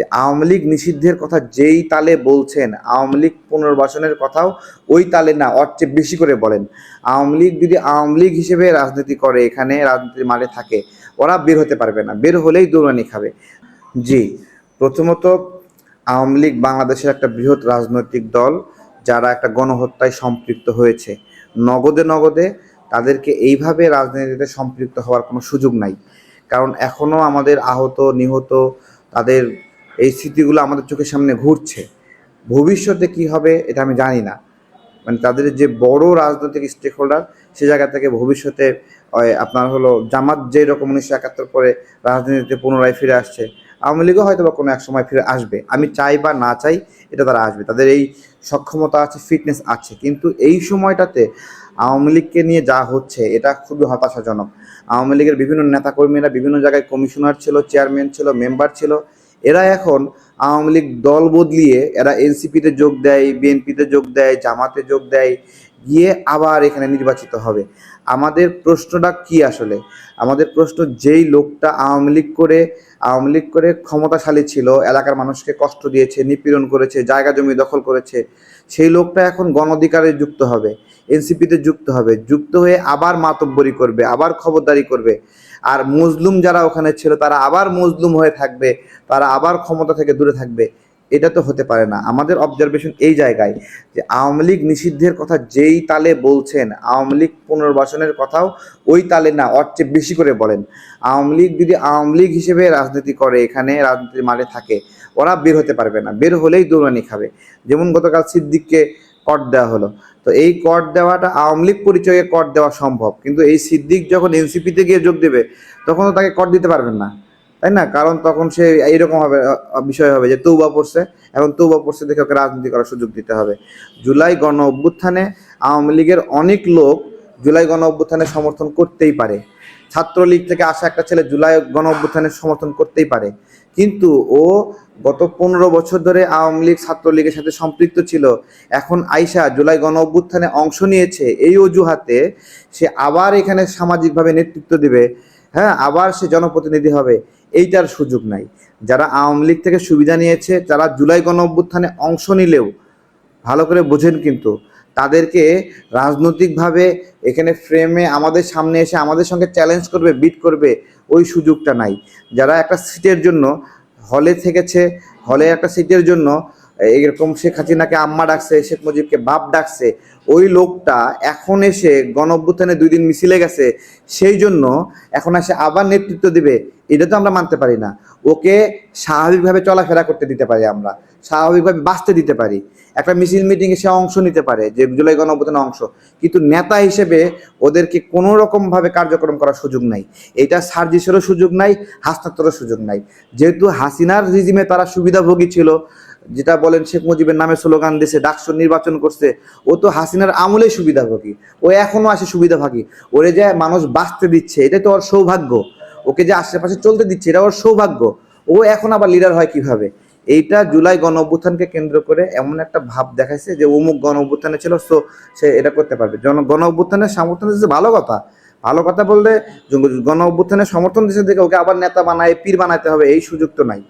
যে আওয়ামী লীগ নিষিদ্ধের কথা যেই তালে বলছেন, আওয়ামী লীগ পুনর্বাসনের কথাও ওই তালে না, ওর চেয়ে বেশি করে বলেন। আওয়ামী লীগ যদি আওয়ামী লীগ হিসেবে রাজনীতি করে, এখানে রাজনীতির মাঠে থাকে, ওরা বের হতে পারবে না, বের হলেই দৌড়ানি খাবে। জি, প্রথমত আওয়ামী লীগ বাংলাদেশের একটা বৃহৎ রাজনৈতিক দল, যারা একটা গণহত্যায় সম্পৃক্ত হয়েছে। নগদে নগদে তাদেরকে এইভাবে রাজনীতিতে সম্পৃক্ত হওয়ার কোনো সুযোগ নাই। কারণ এখনও আমাদের আহত, নিহত, তাদের এই স্মৃতিগুলো আমাদের চোখের সামনে ঘুরছে। ভবিষ্যতে কি হবে এটা আমি জানি না। মানে তাদের যে বড় রাজনৈতিক স্টেক হোল্ডার সে জায়গা থেকে ভবিষ্যতে আপনার হলো জামাত যেই রকম উনিশশো একাত্তর পরে রাজনীতিতে পুনরায় ফিরে আসছে, আওয়ামী লীগও হয়তো বা কোনো এক সময় ফিরে আসবে। আমি চাই বা না চাই, এটা তারা আসবে। তাদের এই সক্ষমতা আছে ফিটনেস আছে। কিন্তু এই সময়টাতে আওয়ামী লীগকে নিয়ে যা হচ্ছে, এটা খুবই হতাশাজনক। আওয়ামী লীগের বিভিন্ন নেতাকর্মীরা বিভিন্ন জায়গায় কমিশনার ছিল চেয়ারম্যান ছিল মেম্বার ছিল। এরা এখন আওয়ামী লীগ দল বদলিয়ে এরা এনসিপিতে যোগ দেয় বিএনপিতে যোগ দেয়, জামাতে যোগ দেয় গিয়ে আবার এখানে নির্বাচিত হবে। আমাদের প্রশ্নটা কি আসলে? আমাদের প্রশ্ন যেই লোকটা আওয়ামী লীগ করে, আওয়ামী লীগ করে ক্ষমতাশালী ছিল, এলাকার মানুষকে কষ্ট দিয়েছে, নিপীড়ন করেছে, জায়গা জমি দখল করেছে, সেই লোকটা এখন গণ অধিকারে যুক্ত হবে, এনসিপিতে যুক্ত হবে, যুক্ত হয়ে আবার মাতব্বরি করবে, আবার খবরদারি করবে। আর মজলুম যারা ওখানে ছিল, তারা আবার মজলুম হয়ে থাকবে, তারা আবার ক্ষমতা থেকে দূরে থাকবে। এটা তো হতে পারে না। আমাদের অবজারভেশন এই জায়গায় যে আওয়ামী লীগ নিষিদ্ধের কথা যেই তালে বলছেন, আওয়ামী লীগ পুনর্বাসনের কথাও ওই তালে না, ওর চেয়ে বেশি করে বলেন। আওয়ামী লীগ যদি আওয়ামী লীগ হিসেবে রাজনীতি করে, এখানে রাজনীতির মাঠে থাকে, ওরা বের হতে পারবে না। বের হলেই দৌড়ানি খাবে। যেমন গতকাল সিদ্দিককে কট দেওয়া হলো। তো এই কট দেওয়াটা, আওয়ামী লীগ পরিচয়ে কট দেওয়া সম্ভব। কিন্তু এই সিদ্দিক যখন এনসিপিতে গিয়ে যোগ দেবে তখন তাকে কট দিতে পারবেন না। তাই না? কারণ তখন সে এইরকম হবে বিষয় হবে যে তৌবা পড়ছে এখন তৌবা পড়ছে দেখে ওকে রাজনীতি করার সুযোগ দিতে হবে। জুলাই গণ অভ্যুত্থানে আওয়ামী লীগের অনেক লোক জুলাই গণ অভ্যুত্থানে সমর্থন করতেই পারে। ছাত্রলীগ থেকে আসা একটা ছেলে জুলাই গণ অভ্যুত্থানের সমর্থন করতেই পারে। কিন্তু ও গত পনেরো বছর ধরে আওয়ামী লীগ ছাত্রলীগের সাথে সম্পৃক্ত ছিল। এখন আইসা জুলাই গণ অভ্যুত্থানে অংশ নিয়েছে, এই অজুহাতে সে আবার এখানে সামাজিকভাবে নেতৃত্ব দিবে। হ্যাঁ আবার সে জনপ্রতিনিধি হবে। এইটার সুযোগ নাই। যারা আওয়ামী লীগ থেকে সুবিধা নিয়েছে, যারা জুলাই গণ অভ্যুত্থানে অংশ নিলেও, ভালো করে বোঝেন কিন্তু, তাদেরকে রাজনৈতিকভাবে এখানে ফ্রেমে আমাদের সামনে এসে আমাদের সঙ্গে চ্যালেঞ্জ করবে বিট করবে, ওই সুযোগটা নাই। যারা একটা সিটের জন্য হলে থেকেছে হলে একটা সিটের জন্য এরকম শেখ হাসিনাকে আম্মা ডাকছে, শেখ মুজিবকে বাপ ডাকছে, ওই লোকটা এখন এসে গণ দুই দিন মিছিলে গেছে, সেই জন্য এখন এসে আবার নেতৃত্ব দিবে, এটা তো আমরা মানতে পারি না। ওকে স্বাভাবিকভাবে চলাফেরা করতে দিতে পারি আমরা, স্বাভাবিকভাবে বাঁচতে দিতে পারি। একটা মিছিল মিটিংয়ে সে অংশ নিতে পারে, যে জুলাই গণ অংশ, কিন্তু নেতা হিসেবে ওদেরকে কোনো রকমভাবে কার্যক্রম করার সুযোগ নাই। এটা সার্জিসেরও সুযোগ নাই হাস্তাত্তরের সুযোগ নাই। যেহেতু হাসিনার রিজিমে তারা সুবিধাভোগী ছিল যেটা বলেন শেখ মুজিবের নামে স্লোগান দিছে ডাকসু নির্বাচন করছে, ও তো হাসিনার আমলে সুবিধাভোগী। ও এখনও আসে সুবিধাভোগী। ওরে যে মানুষ বাঁচতে দিচ্ছে এটা তো ওর সৌভাগ্য। ওকে যে আশেপাশে চলতে দিচ্ছে, এটা ওর সৌভাগ্য। ও এখন আবার লিডার হয় কীভাবে? এইটা জুলাই গণ অভ্যুত্থানকে কেন্দ্র করে এমন একটা ভাব দেখাইছে যে অমুক গণ অভ্যুত্থানে ছিল, সো সে এটা করতে পারবে। জন, গণ অভ্যুত্থানের সমর্থন দিচ্ছে ভালো কথা। ভালো কথা বললে গণ অভ্যুত্থানের সমর্থন দিচ্ছে দেখে ওকে আবার নেতা বানায়, পীর বানাইতে হবে, এই সুযোগ তো নাই।